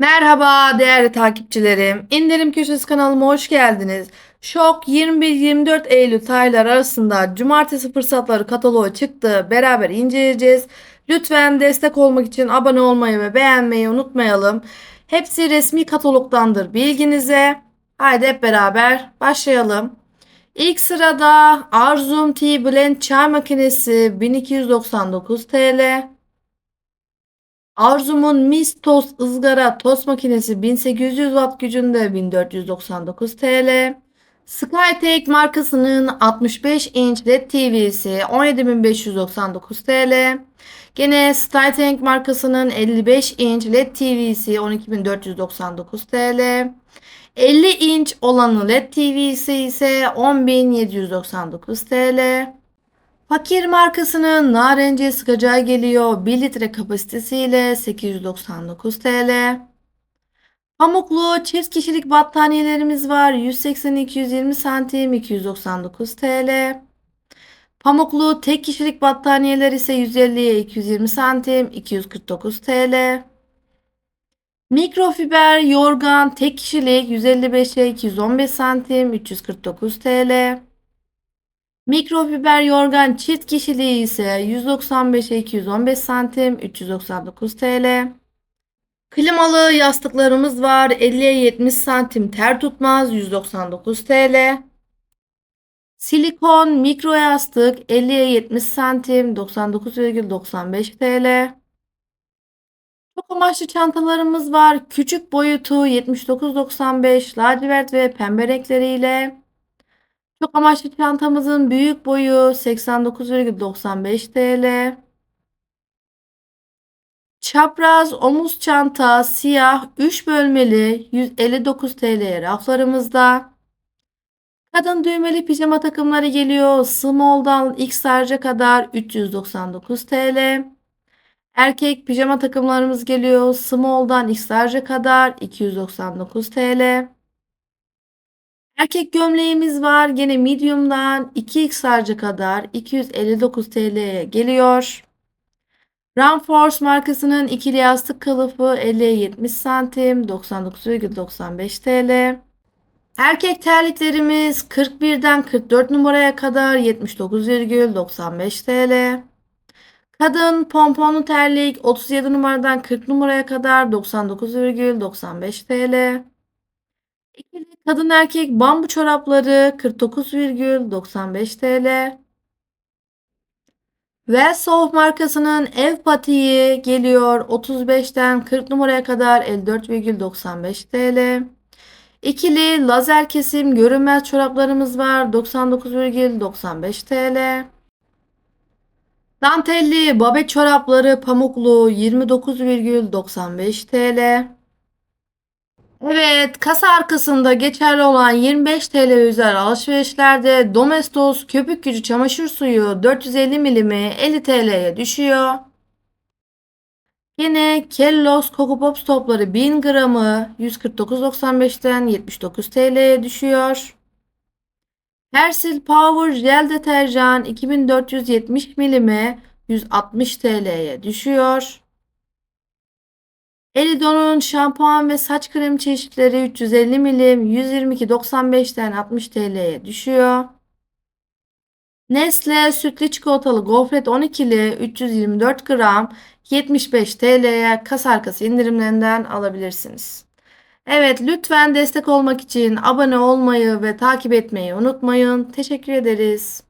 Merhaba değerli takipçilerim. İndirim Köşesi kanalıma hoş geldiniz. Şok 21-24 Eylül tarihleri arasında cumartesi fırsatları kataloğu çıktı. Beraber inceleyeceğiz. Lütfen destek olmak için abone olmayı ve beğenmeyi unutmayalım. Hepsi resmi katalogdandır bilginize. Haydi hep beraber başlayalım. İlk sırada Arzum T Blend çay makinesi 1299 TL. Arzum'un Mis Tost ızgara tost makinesi 1800 watt gücünde 1499 TL. Skytech markasının 65 inç LED TV'si 17599 TL. Gene Skytech markasının 55 inç LED TV'si 12499 TL. 50 inç olanı LED TV'si ise 10799 TL. Fakir markasının narenciye sıkacağı geliyor. 1 litre kapasitesiyle 899 TL. Pamuklu çift kişilik battaniyelerimiz var. 180-220 santim 299 TL. Pamuklu tek kişilik battaniyeler ise 150'ye 220 santim 249 TL. Mikrofiber yorgan tek kişilik 155'e 215 santim 349 TL. Mikrofiber yorgan çift kişiliği ise 195'e 215 santim 399 TL. Klimalı yastıklarımız var. 50'ye 70 santim ter tutmaz 199 TL. Silikon mikro yastık 50'ye 70 santim 99,95 TL. Çok amaçlı çantalarımız var. Küçük boyutu 79.95 lacivert ve pembe renkleriyle. Çok amaçlı çantamızın büyük boyu 89,95 TL. Çapraz omuz çanta siyah 3 bölmeli 159 TL raflarımızda. Kadın düğmeli pijama takımları geliyor. Small'dan X large'a kadar 399 TL. Erkek pijama takımlarımız geliyor. Small'dan X large'a kadar 299 TL. Erkek gömleğimiz var. Gene medium'dan 2x large'a kadar 259 TL'ye geliyor. Runforce markasının ikili yastık kılıfı 50'ye 70 santim 99,95 TL. Erkek terliklerimiz 41'den 44 numaraya kadar 79,95 TL. Kadın pomponlu terlik 37 numaradan 40 numaraya kadar 99,95 TL. İkili kadın erkek bambu çorapları 49,95 TL. Velsoft markasının ev patiği geliyor 35'ten 40 numaraya kadar 54,95 TL. İkili lazer kesim görünmez çoraplarımız var 99,95 TL. Dantelli babet çorapları pamuklu 29,95 TL. Evet, kasa arkasında geçerli olan 25 TL üzeri alışverişlerde Domestos köpük gücü çamaşır suyu 450 milimi 50 TL'ye düşüyor. Yine Kellogg's Coco Pops topları 1000 gramı 149.95'ten 79 TL'ye düşüyor. Persil Power Jel deterjan 2470 milimi 160 TL'ye düşüyor. Elidon'un şampuan ve saç kremi çeşitleri 350 milim 122.95'ten 60 TL'ye düşüyor. Nestle sütlü çikolatalı gofret 12'li 324 gram 75 TL'ye kasa arkası indirimlerinden alabilirsiniz. Evet lütfen destek olmak için abone olmayı ve takip etmeyi unutmayın. Teşekkür ederiz.